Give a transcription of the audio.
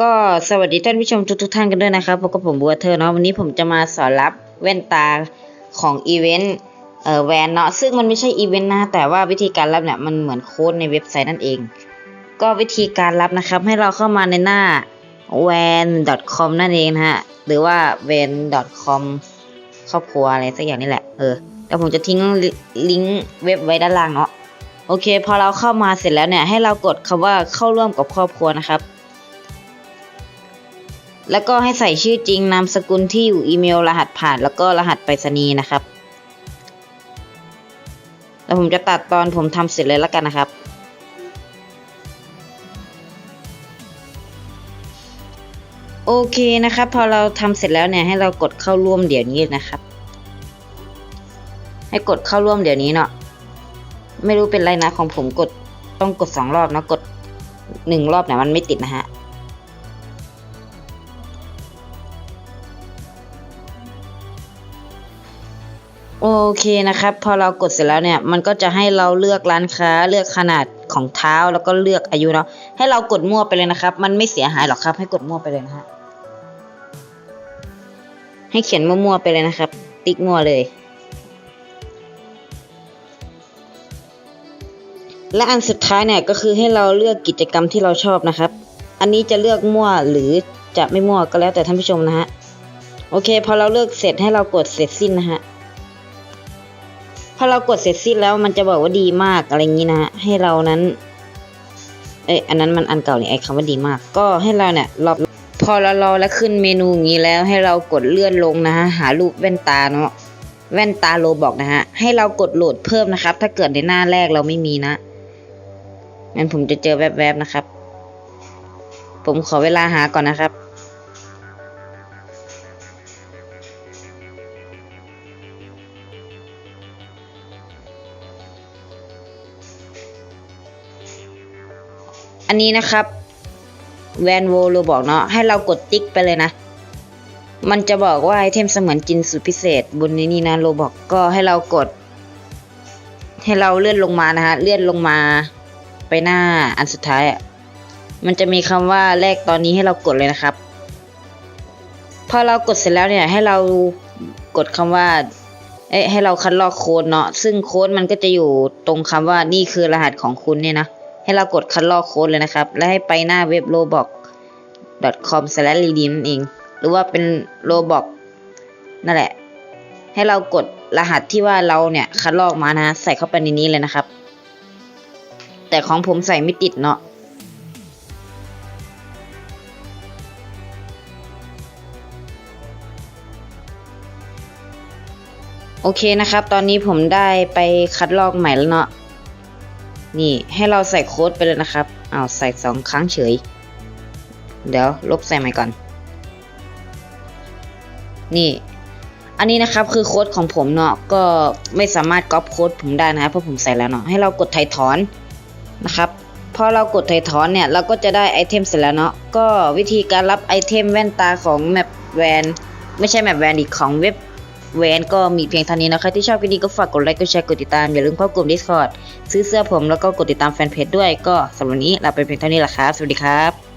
ก็สวัสดีท่านผู้ชมทุกทท่านกันด้วยนะครับพบกับผมบัวเธอเนาะวันนี้ผมจะมาสอนรับแว่นตาของอีเวนต์เอ่อแวนเนาะซึ่งมันไม่ใช่อีเวนต์นะแต่ว่าวิธีการรับเนี่ยมันเหมือนโค้ดในเว็บไซต์นั่นเอง ก็วิธีการรับนะครับให้เราเข้ามาในหน้า van.com นั่นเองนะฮะหรือว่า van.com ครอบครัวอะไรสักอย่างนี่แหละเออแต่ผมจะทิ้งลิงก์เว็บไว้ด้านล่างเนาะโอเค พอเราเข้ามาเสร็จแล้วเนี่ยให้เรากดคำว่าเข้าร่วมกับครอบครัวนะครับ แล้วก็ให้ใส่ชื่อจริงนามสกุลที่อยู่อีเมล รหัสผ่าน แล้วก็รหัสไปรษณีย์นะครับแล้วผมจะตัดตอนผมทำเสร็จเลยแล้วกันนะครับ โอเคนะครับ พอเราทำเสร็จแล้วเนี่ยให้เรากดเข้าร่วมเดี๋ยวนี้นะครับ ให้กดเข้าร่วมเดี๋ยวนี้เนาะไม่รู้เป็นไรนะของผมกดต้องกดสองรอบนะกดหนึ่งรอบเนี่ยมันไม่ติดนะฮะ โอเคนะครับ พอเรากดเสร็จแล้วเนี่ยมันก็จะให้เราเลือกร้านค้าเลือกขนาดของเท้าแล้วก็เลือกอายุเนาะให้เรากดมั่วไปเลยนะครับ มันไม่เสียหายหรอกครับ ให้กดมั่วไปเลยนะฮะให้เขียนมั่วๆไปเลยนะครับ ติ๊กมั่วเลย และอันสุดท้ายเนี่ยก็คือให้เราเลือกกิจกรรมที่เราชอบนะครับ อันนี้จะเลือกมั่วหรือจะไม่มั่วก็แล้วแต่ท่านผู้ชมนะฮะโอเคพอเราเลือกเสร็จให้เรากดเสร็จสิ้นนะฮะ อเรากดเสร็จสิ้นแล้วมันจะบอกว่าดีมากอะไรอย่างนี้นะให้เรานั้น เอ้ยอันนั้นมันอันเก่าเนี่ยไอ้คำว่าดีมาก ก็ให้เราเนี่ยรอบพอเรารอแล้วขึ้นเมนูอย่างนี้แล้วให้เรากดเลื่อนลงนะฮะหารูปแว่นตาเนาะแว่นตาโลบอกนะฮะให้เรากดโหลดเพิ่มนะครับ ถ้าเกิดในหน้าแรกเราไม่มีนะงั้นผมจะเจอแวบๆนะครับ ผมขอเวลาหาก่อนนะครับ อันนี้นะครับแวนโวโลบอกเนาะให้เรากดติ๊กไปเลยนะ มันจะบอกว่าไอเทมเสมือนจินสุดพิเศษ บนนี้นี่นะโลบอกก็ให้เรากด ให้เราเลื่อนลงมานะฮะเลื่อนลงมาไปหน้าอันสุดท้ายอะมันจะมีคำว่าแรกตอนนี้ให้เรากดเลยนะครับ พอเรากดเสร็จแล้วเนี่ยให้เรากดคำว่าเอ้ยให้เราคัดลอกโค้ดเนาะซึ่งโค้ดมันก็จะอยู่ตรงคำว่านี่คือรหัสของคุณเนี่ยนะ ให้เรากดคัดลอกโค้ดเลยนะครับ และให้ไปหน้าเว็บ roblox.com/redeem นั่นเอง หรือว่าเป็น roblox นั่นแหละ ให้เรากดรหัสที่ว่าเราเนี่ยคัดลอกมานะ ใส่เข้าไปในนี้เลยนะครับ แต่ของผมใส่ไม่ติดเนาะโอเคนะครับ ตอนนี้ผมได้ไปคัดลอกใหม่แล้วเนาะ นี่ให้เราใส่โค้ดไปเลยนะครับอ้าวใส่สองครั้งเฉย เดี๋ยวลบใส่ใหม่ก่อน นี่ อันนี้นะครับคือโค้ดของผมเนาะก็ไม่สามารถก๊อปโค้ดผมได้นะเพราะผมใส่แล้วเนาะให้เรากดถ่ถอนนะครับพอเรากดถ่ถอนเนี่ยเราก็จะได้ไอเทมเสร็จแล้วเนาะก็วิธีการรับไอเทมแว่นตาของแมปแวนไม่ใช่แมปแวนอีกของเว็บ แวนก็มีเพียงเท่านี้นะใครที่ชอบคลิปนี้ก็ฝากกดไลค์ กดแชร์ กดติดตาม อย่าลืมเข้ากลุ่ม Discord ซื้อเสื้อผมแล้วก็กดติดตามแฟนเพจด้วย ก็สำหรับวันนี้เราไปเพียงเท่านี้ละครับ สวัสดีครับ